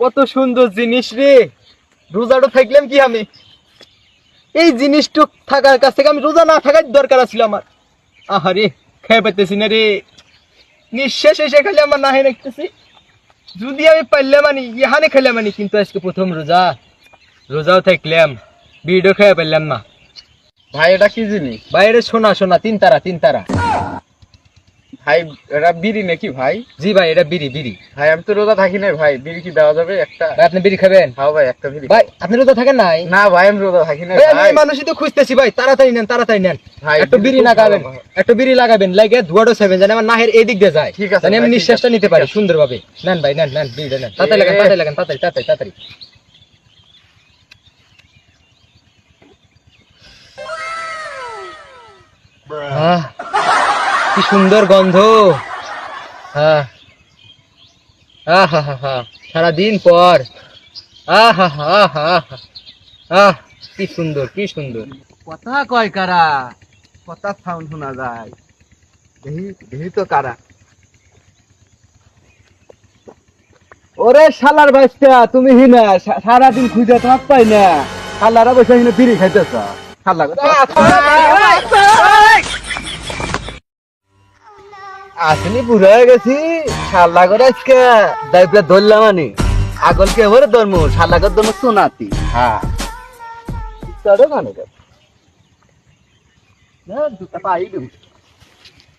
কত সুন্দর জিনিস রে। রোজাটা থাকলাম কি আমি? এই জিনিসটুক থাকার কাছ থেকে আমি রোজা না থাকার দরকার আছিল আমার। আহারে খেয়ে পাইতেছি না রে। নিঃশ্বাস এসে খালি আমার নাহে রাখতেছি। যদি আমি পারলাম আনি ইহানে খেলাম আনি কিন্তু আজকে প্রথম রোজা। রোজাও থাকলাম বিড়িও খেয়ে পারলাম না। ভাই এটা কি জিনিস? বাইরে শোনা শোনা তিন তারা তিন তারা। ভাই এটা বিড়ি নাকি ভাই? জি ভাই এটা বিড়ি বিড়ি। ভাই আমি তো রোজা থাকি না ভাই বিড়ি কি দেওয়া যাবে একটা? ভাই আপনি বিড়ি খাবেন? হ্যাঁ ভাই একটা বিড়ি। ভাই আপনি রোজা থাকেন নাই? না ভাই আমি রোজা থাকি না ভাই, আমি মানুষই তো খুঁজতেছি ভাই তাড়াতাড়ি নেন তাড়াতাড়ি নেন। ভাই, একটু বিড়ি বিড়ি লাগাবেন একটু বিড়ি লাগাবেন লাগে ধোয়াটো সেভেন জানি আমার নাহের এদিক দিয়ে যায়। ঠিক আছে, আমি নিঃশ্বাসটা নিতে পারি। সুন্দরভাবে। নেন ভাই নেন নেন বিড়িটা নেন। তাড়াতাড়ি লাগান। তাড়াতাড়ি লাগান তাড়াতাড়ি তাড়াতাড়ি তাড়াতাড়ি। আহ, কি সুন্দর গন্ধ। হ্যাঁ। আহা হা হা সারাদিন পর। আহা হা হা আহ কি সুন্দর কি সুন্দর। কথা কয় কারা? কথা সাউন্ড শোনা যায়। দেহি দেহি তো কারা? ওরে শালার বাচ্চা তুমি হিনা সারাদিন খুঁজে থাক পাই না। শালারা বসে হিনা বিড়ি খাইতেছ। শালা আসলে বুড়ো হয়ে গেছি। শাল্লা করে আজকে দায়িত্ব ধরলাম আনি। আগলকে এবারে ধর্ম? শাল্লা করে ধর্ম শোনাতি হ্যাঁ। না দুটা পাই দেবো